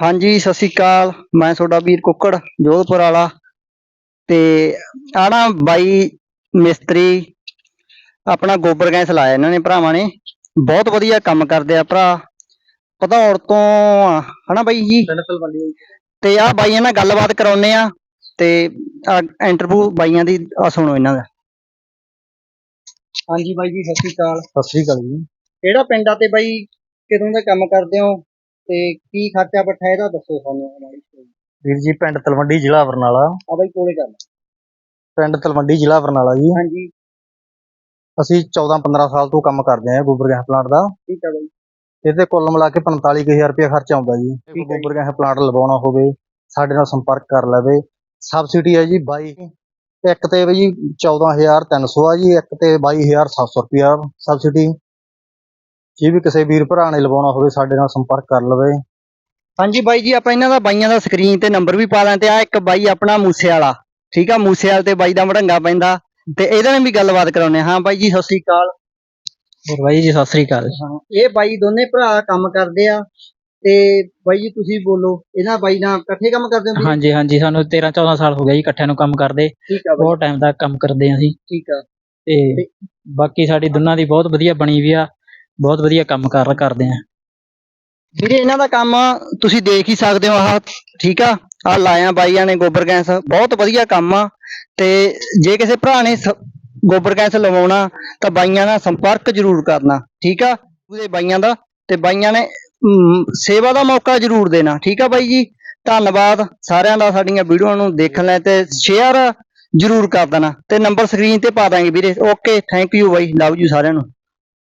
ਹਾਂਜੀ ਸਤਿ ਸ਼੍ਰੀ ਅਕਾਲ। ਮੈਂ ਤੁਹਾਡਾ ਵੀਰ ਕੁੱਕੜ ਜੋਧਪੁਰ ਵਾਲਾ। ਤੇ ਆਹ ਨਾ ਬਾਈ ਮਿਸਤਰੀ ਆਪਣਾ ਗੋਬਰ ਗੈਸ ਲਾਇਆ ਇਹਨਾਂ ਨੇ ਭਰਾਵਾਂ ਨੇ। ਬਹੁਤ ਵਧੀਆ ਕੰਮ ਕਰਦੇ ਆ ਭਰਾ। ਭਦੌੜ ਤੋਂ ਹਨਾ ਬਾਈ ਜੀ? ਤੇ ਆਹ ਬਾਈਆਂ ਨਾਲ ਗੱਲਬਾਤ ਕਰਾਉਨੇ ਆ। ਤੇ ਇੰਟਰਵਿਊ ਬਾਈਆਂ ਦੀ ਆ ਸੁਣੋ ਇਹਨਾਂ ਦਾ। ਹਾਂਜੀ ਬਾਈ ਜੀ ਸਤਿ ਸ਼੍ਰੀ ਅਕਾਲ। ਸਤਿ ਸ੍ਰੀ ਅਕਾਲ ਜੀ। ਕਿਹੜਾ ਪਿੰਡ ਆ ਤੇ ਬਾਈ? ਕਿਦੋਂ ਦਾ ਕੰਮ ਕਰਦੇ ਹੋ? ਤੇ ਕੀ ਖਰਚਾ ਪੱਠਾ ਇਹਦਾ ਦੱਸੋ ਸਾਨੂੰ ਮਾੜੀ। ਵੀਰ ਜੀ ਪਿੰਡ ਤਲਵੰਡੀ ਜ਼ਿਲ੍ਹਾ ਬਰਨਾਲਾ। ਆ ਬਾਈ ਕੋਲੇ ਕਰ ਪਿੰਡ ਤਲਵੰਡੀ ਜ਼ਿਲ੍ਹਾ ਬਰਨਾਲਾ ਜੀ। ਹਾਂਜੀ। ਅਸੀਂ 14 15 ਸਾਲ ਤੋਂ ਕੰਮ ਕਰਦੇ ਹਾਂ ਗੋਬਰ ਗੈਸ ਪਲਾਂਟ ਦਾ। ਠੀਕ ਆ ਬਾਈ। ਇਹਦੇ ਕੁੱਲ ਮਿਲਾ ਕੇ 45000 ਰੁਪਏ ਖਰਚਾ ਆਉਂਦਾ ਜੀ। ਗੋਬਰ ਗੈਸ ਪਲਾਂਟ ਲਗਾਉਣਾ ਹੋਵੇ ਸਾਡੇ ਨਾਲ ਸੰਪਰਕ ਕਰ ਲਵੇ। ਸਬਸਿਡੀ ਹੈ ਜੀ 22 ਇੱਕ ਤੇ ਜੀ 14300 ਆ ਜੀ ਇੱਕ ਤੇ 22700 ਰੁਪਿਆ ਸਬਸਿਡੀ। ਜੇ ਵੀ ਕਿਸੇ ਵੀਰ ਭਰਾ ਨੇ ਲਵਾਉਣਾ ਹੋਵੇ ਸਾਡੇ ਨਾਲ ਸੰਪਰਕ ਕਰ ਲਵੇ। ਹਾਂਜੀ ਬਾਈ ਜੀ ਆਪਾਂ ਇਹਨਾਂ ਦਾ ਬਾਈਆਂ ਦਾ ਸਕਰੀਨ ਤੇ ਨੰਬਰ ਵੀ ਪਾ ਦਾਂ ਤੇ ਆ ਇੱਕ ਬਾਈ ਆਪਣਾ ਮੂਸੇ ਵਾਲਾ ਠੀਕ ਆ? ਮੂਸੇ ਵਾਲੇ ਤੇ ਬਾਈ ਦਾ ਮੜੰਗਾ ਪੈਂਦਾ। ਤੇ ਇਹਦੇ ਨਾਲ ਵੀ ਗੱਲਬਾਤ ਕਰਾਉਨੇ ਆ। ਹਾਂ ਬਾਈ ਜੀ ਸਤਿ ਸ੍ਰੀ ਅਕਾਲ। ਹੋਰ ਬਾਈ ਜੀ ਸਤਿ ਸ੍ਰੀ ਅਕਾਲ। ਹਾਂ ਇਹ ਬਾਈ ਦੋਨੇ ਭਰਾ ਕੰਮ ਕਰਦੇ ਆ। ਤੇ ਬਾਈ ਜੀ ਤੁਸੀਂ ਬੋਲੋ ਇਹਨਾਂ ਬਾਈ ਨਾਲ ਇਕੱਠੇ ਕੰਮ ਕਰਦੇ ਹੋ? ਹਾਂਜੀ ਹਾਂਜੀ ਸਾਨੂੰ 13 14 ਸਾਲ ਹੋ ਗਏ ਜੀ ਇਕੱਠਿਆਂ ਨੂੰ ਕੰਮ ਕਰਦੇ। ਠੀਕ ਆ ਬਾਈ। ਬਹੁਤ ਟਾਈਮ ਦਾ ਕੰਮ ਕਰਦੇ ਹਾਂ ਅਸੀਂ। ਠੀਕ ਆ। ਤੇ ਬਾਕੀ ਸਾਡੀ ਦੋਨਾਂ ਦੀ ਬਹੁਤ ਵਧੀਆ ਬਣੀ ਵੀ ਆ। ਬਹੁਤ ਵਧੀਆ ਕੰਮ ਕਰ ਕਰਦੇ ਆ। ਵੀਰੇ ਇਹਨਾਂ ਦਾ ਕੰਮ ਤੁਸੀਂ ਦੇਖ ਹੀ ਸਕਦੇ ਹੋ ਆਹ ਠੀਕ ਆ ਆ ਲਾਇਆ ਬਾਈਆਂ ਨੇ ਗੋਬਰ ਗੈਸ ਬਹੁਤ ਵਧੀਆ ਕੰਮ ਆ। ਤੇ ਜੇ ਕਿਸੇ ਭਰਾ ਨੇ ਸ- ਗੋਬਰ ਗੈਸ ਲਵਾਉਣਾ ਤਾਂ ਬਾਈਆਂ ਨਾਲ ਸੰਪਰਕ ਜ਼ਰੂਰ ਕਰਨਾ ਠੀਕ ਆ? ਉਹਦੇ ਬਾਈਆਂ ਦਾ ਤੇ ਬਾਈਆਂ ਨੇ ਅਮ, ਸੇਵਾ ਦਾ ਮੌਕਾ ਜ਼ਰੂਰ ਦੇਣਾ ਠੀਕ ਆ ਬਾਈ ਜੀ? ਧੰਨਵਾਦ ਸਾਰਿਆਂ ਦਾ ਸਾਡੀਆਂ ਵੀਡੀਓ ਨੂੰ ਦੇਖਣ ਲਈ ਤੇ ਸ਼ੇਅਰ ਜ਼ਰੂਰ ਕਰ ਦੇਣਾ। ਤੇ ਨੰਬਰ ਸਕਰੀਨ ਤੇ ਪਾ ਦਾਂਗੇ ਵੀਰੇ। Okay thank you bye love you ਸਾਰਿਆਂ ਨੂੰ।